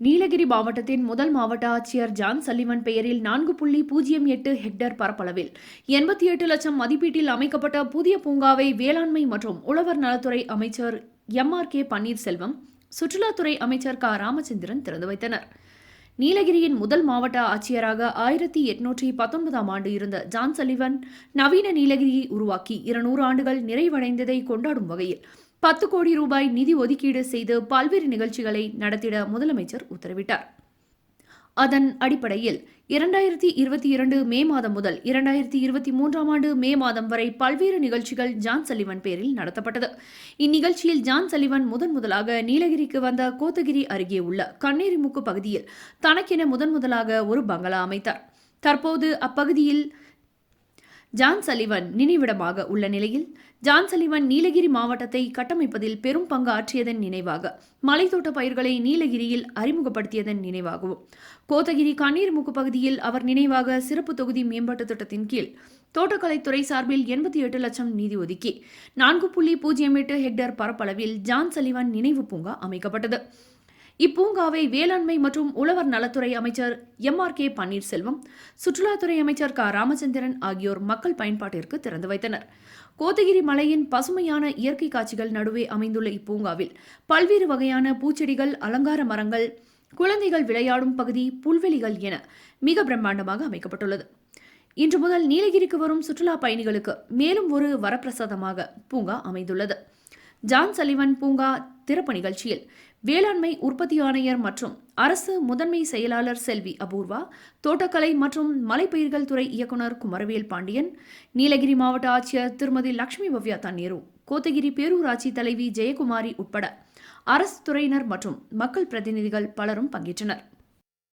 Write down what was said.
நீலகிரி மாவட்டத்தின் முதல் மாவட்ட ஆட்சியர் ஜான் சல்லிவன் பெயரில் நான்கு புள்ளி பூஜ்ஜியம் எட்டு ஹெக்டேர் பரப்பளவில். எண்பத்தி எட்டு லட்சம் மதிப்பீட்டில் அமைக்கப்பட்ட புதிய பூங்காவை வேளாண்மை மற்றும் உழவர் நலத்துறை அமைச்சர் எம் ஆர் கே பன்னீர்செல்வம் சுற்றுலாத்துறை அமைச்சர் க. ராமச்சந்திரன் திறந்து வைத்தனர். நீலகிரியின் முதல் மாவட்ட ஆட்சியராக ஆயிரத்தி எட்நூற்றி பத்தொன்பதாம் ஆண்டு இருந்த ஜான் சலிவன் நவீன நீலகிரியை உருவாக்கி இருநூறு ஆண்டுகள் நிறைவடைந்ததை கொண்டாடும் வகையில் பத்து கோடி ரூபாய் நிதி ஒதுக்கீடு செய்து பல்வேறு நிகழ்ச்சிகளை நடத்திட முதலமைச்சர் உத்தரவிட்டார். அதன் அடிப்படையில் இரண்டாயிரத்தி இருபத்தி இரண்டு மே மாதம் முதல் இரண்டாயிரத்தி இருபத்தி மூன்றாம் ஆண்டு மே மாதம் வரை பல்வேறு நிகழ்ச்சிகள் ஜான் சலிவன் பேரில் நடத்தப்பட்டது. இந்நிகழ்ச்சியில் ஜான் சலிவன் முதன் முதலாக நீலகிரிக்கு வந்த கோத்தகிரி அருகே உள்ள கண்ணேரிமுக்கு பகுதியில் தனக்கென முதன் முதலாக ஒரு பங்களா அமைத்தார். தற்போது அப்பகுதியில் ஜான் சலிவன் நினைவிடமாக உள்ள நிலையில் ஜான் சலிவன் நீலகிரி மாவட்டத்தை கட்டமைப்பதில் பெரும் பங்கு ஆற்றியதன் நினைவாக மலைத்தோட்ட பயிர்களை நீலகிரியில் அறிமுகப்படுத்தியதன் நினைவாகவும் கோத்தகிரி கண்ணீர்முக்கு பகுதியில் அவர் நினைவாக சிறப்பு தொகுதி மேம்பாட்டு திட்டத்தின் கீழ் தோட்டக்கலைத்துறை சார்பில் எண்பத்தி எட்டு லட்சம் நிதி ஒதுக்கி நான்கு புள்ளி பூஜ்ஜியம் எட்டு ஹெக்டேர் பரப்பளவில் ஜான் சலிவன் நினைவு பூங்கா அமைக்கப்பட்டது. இப்பூங்காவை வேளாண்மை மற்றும் உழவர் நலத்துறை அமைச்சர் எம் ஆர் கே பன்னீர்செல்வம் சுற்றுலாத்துறை அமைச்சர் க. ராமச்சந்திரன் ஆகியோர் மக்கள் பயன்பாட்டிற்கு திறந்து வைத்தனர். கோத்தகிரி மலையின் பசுமையான இயற்கை காட்சிகள் நடுவே அமைந்துள்ள இப்பூங்காவில் பல்வேறு வகையான பூச்செடிகள் அலங்கார மரங்கள் குழந்தைகள் விளையாடும் பகுதி புல்வெளிகள் என மிக பிரம்மாண்டமாக அமைக்கப்பட்டுள்ளது. இன்று முதல் நீலகிரிக்கு வரும் சுற்றுலா பயணிகளுக்கு மேலும் ஒரு வரப்பிரசாதமாக பூங்கா அமைந்துள்ளது. ஜான் சலிவன் பூங்கா திறப்பு நிகழ்ச்சியில் வேளாண்மை உற்பத்தி ஆணையர் மற்றும் அரசு முதன்மை செயலாளர் செல்வி அபூர்வா தோட்டக்கலை மற்றும் மலைப்பயிர்கள் துறை இயக்குநர் குமரவேல் பாண்டியன் நீலகிரி மாவட்ட ஆட்சியர் திருமதி லட்சுமி பவ்யா தண்ணீரு கோத்தகிரி பேரூராட்சி தலைவி ஜெயக்குமாரி உட்பட அரசு துறையினர் மற்றும் மக்கள் பிரதிநிதிகள் பலரும் பங்கேற்றனர்.